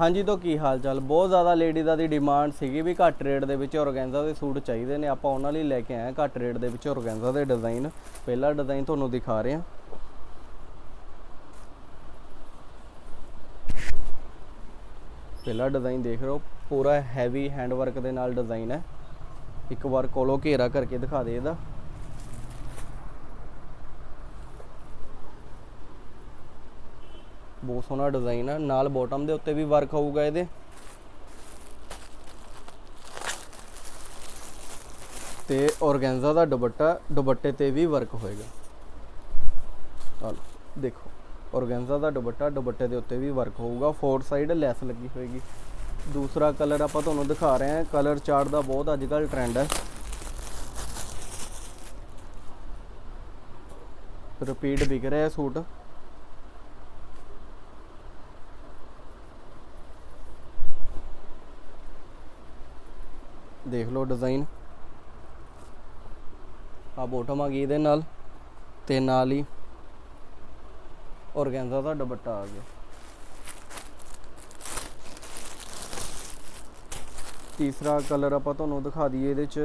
ਹਾਂਜੀ ਤੋਂ ਕੀ ਹਾਲ ਚਾਲ? ਬਹੁਤ ਜ਼ਿਆਦਾ ਲੇਡੀਜ਼ਾਂ ਦੀ ਡਿਮਾਂਡ ਸੀਗੀ ਵੀ ਘੱਟ ਰੇਟ ਦੇ ਵਿੱਚ ਔਰਗੈਂਜ਼ਾ ਦੇ ਸੂਟ ਚਾਹੀਦੇ ਨੇ। ਆਪਾਂ ਉਹਨਾਂ ਲਈ ਲੈ ਕੇ ਆਏ ਹਾਂ ਘੱਟ ਰੇਟ ਦੇ ਵਿੱਚ ਔਰਗੈਂਜ਼ਾ ਦੇ ਡਿਜ਼ਾਈਨ ਪਹਿਲਾ ਡਿਜ਼ਾਈਨ ਤੁਹਾਨੂੰ ਦਿਖਾ ਰਹੇ ਹਾਂ। ਪਹਿਲਾ ਡਿਜ਼ਾਈਨ ਦੇਖ ਰਹੇ ਹੋ, ਪੂਰਾ ਹੈਵੀ ਹੈਂਡ ਵਰਕ ਦੇ ਨਾਲ ਡਿਜ਼ਾਈਨ ਹੈ। ਇੱਕ ਵਾਰ ਕੋਲੋਂ ਘੇਰਾ ਕਰਕੇ ਦਿਖਾ ਦੇ ਇਹਦਾ। ਬਹੁਤ ਸੋਹਣਾ ਡਿਜ਼ਾਈਨ ਹੈ ਨਾਲ ਬਾਟਮ ਦੇ ਉੱਤੇ ਵੀ ਵਰਕ ਹੋਊਗਾ ਇਹਦੇ। ਤੇ ਔਰਗੈਂਜ਼ਾ ਦਾ ਦੁਪੱਟਾ, ਦੁਪੱਟੇ ਤੇ ਵੀ ਵਰਕ ਹੋਏਗਾ। ਚਲੋ, ਦੇਖੋ। ਔਰਗੈਂਜ਼ਾ ਦਾ ਦੁਪੱਟਾ, ਦੁਪੱਟੇ ਦੇ ਉੱਤੇ ਵੀ ਵਰਕ ਹੋਊਗਾ। ਫੋਰ ਸਾਈਡ ਲੈਸ ਲੱਗੀ ਹੋਏਗੀ। ਦੂਸਰਾ ਕਲਰ ਆਪਾਂ ਤੁਹਾਨੂੰ ਦਿਖਾ ਰਹੇ ਹਾਂ। ਕਲਰ ਚਾਰਟ ਦਾ ਬਹੁਤ ਅੱਜ ਕੱਲ੍ਹ ਟ੍ਰੈਂਡ ਹੈ ਰਿਪੀਟ ਵਿਕ ਰਿਹਾ ਸੂਟ। ਦੇਖ ਲਓ ਡਿਜ਼ਾਈਨ ਆ ਬੋਟਮ ਆ ਗਈ ਇਹਦੇ ਨਾਲ ਤੇ ਨਾਲ ਹੀ ਔਰਗੈਂਜ਼ਾ ਦਾ ਦੁਪੱਟਾ ਆ ਗਿਆ। ਤੀਸਰਾ ਕਲਰ ਆਪਾਂ ਤੁਹਾਨੂੰ ਦਿਖਾ ਦਈਏ ਇਹਦੇ ਚ।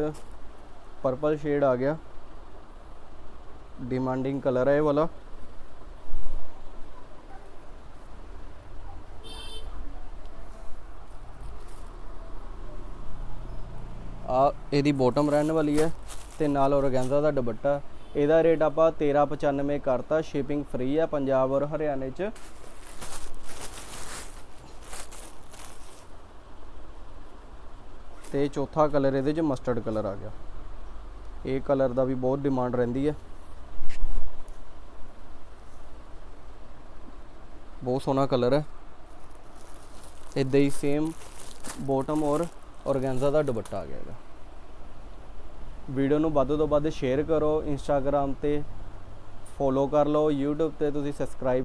ਪਰਪਲ ਸ਼ੇਡ ਆ ਗਿਆ। ਡਿਮਾਂਡਿੰਗ ਕਲਰ ਹੈ ਇਹ ਵਾਲਾ। ਆ ਇਹਦੀ ਬੋਟਮ ਰਹਿਣ ਵਾਲੀ ਹੈ ਤੇ ਨਾਲ ਔਰਗੈਂਜ਼ਾ ਦਾ ਦੁਪੱਟਾ। ਇਹਦਾ ਰੇਟ ਆਪਾਂ 1395 ਕਰਤਾ ਸ਼ਿਪਿੰਗ ਫ੍ਰੀ ਹੈ ਪੰਜਾਬ ਔਰ ਹਰਿਆਣੇ ਚ। ਤੇ ਚੌਥਾ ਕਲਰ ਇਹਦੇ ਚ ਮਸਟਰਡ ਕਲਰ ਆ ਗਿਆ। ਇਹ ਕਲਰ ਦਾ ਵੀ ਬਹੁਤ ਡਿਮਾਂਡ ਰਹਿੰਦੀ ਹੈ। ਬਹੁਤ ਸੋਹਣਾ ਕਲਰ ਹੈ। ਇਦਾਂ ਹੀ ਸੇਮ ਬੋਟਮ ਔਰ ਔਰਗੈਂਜ਼ਾ ਦਾ ਦੁਪੱਟਾ ਆ ਗਿਆ ਵੀਡੀਓ ਨੂੰ ਵੱਧ ਤੋਂ ਵੱਧ ਸ਼ੇਅਰ ਕਰੋ ਇੰਸਟਾਗ੍ਰam ਤੇ ਫੋਲੋ ਕਰ ਲਓ, YouTube ਤੇ ਤੁਸੀਂ ਸਬਸਕ੍ਰਾਈਬ